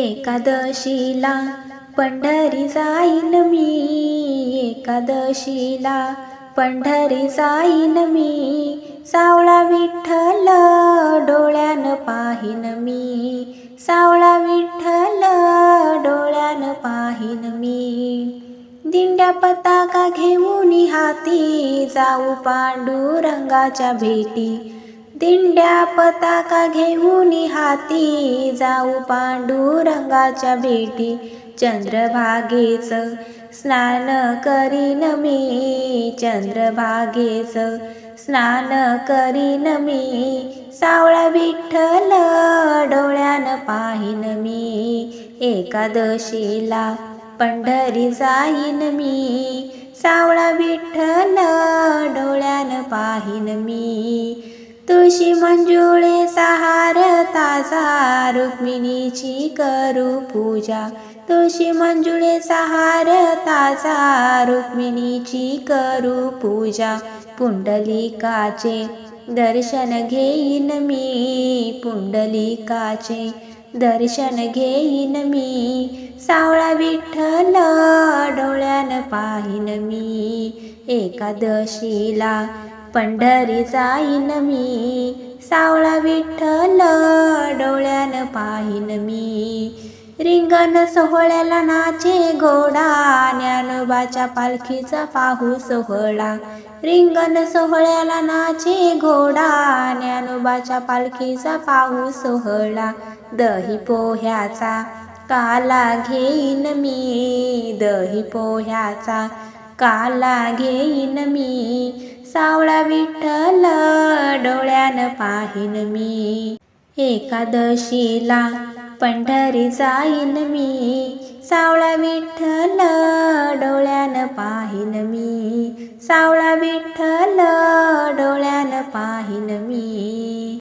एकादशीला पंढरी जाईन मी. एकादशीला पंढरी जाईन मी. सावळा विठ्ठल डोळ्यानं पाहीन मी. सावळा विठ्ठल डोळ्यानं पाहीन मी. दिंड्या पताका घेऊन हाती जाऊ पांडुरंगाच्या भेटी. दिंड्या पताका घेऊन हाती जाऊ पांडुरंगाच्या भेटी. चंद्रभागेच स्नान करीन मी चंद्रभागेच स्नान करीन मी. सावळा विठ्ठल डोळ्यानं पाहीन मी एकादशीला पंढरी जाईन मी. सावळा विठ्ठल डोळ्यानं पाहीन मी तुळशी मंजुळे सहार तासा रुक्मिणीची करू पूजा. तुळशी मंजुळे सहार तासा रुक्मिणीची करू पूजा. पुंडलिकाचे दर्शन घेईन मी पुंडलिकाचे दर्शन घेईन मी. सावळा विठ्ठल डोळ्यान पाहीन मी एकादशीला पंढरी जाईन मी. सावळा विठ्ठल डोळ्यानं पाहीन मी. रिंगण सोहळ्याला नाचे घोडा ज्ञानोबाच्या पालखीचा पाहू सोहळा. रिंगण सोहळ्याला नाचे घोडा ज्ञानोबाच्या पालखीचा पाहू सोहळा. दही पोह्याचा काला घेईन मी दही पोह्याचा काला घेईन मी. सावळा विठ्ठल डोळ्यानं पाहीन मी. एकादशीला पंढरी जाईन मी. सावळा विठ्ठल डोळ्यानं पाहीन मी. सावळा विठ्ठल डोळ्यानं पाहीन मी.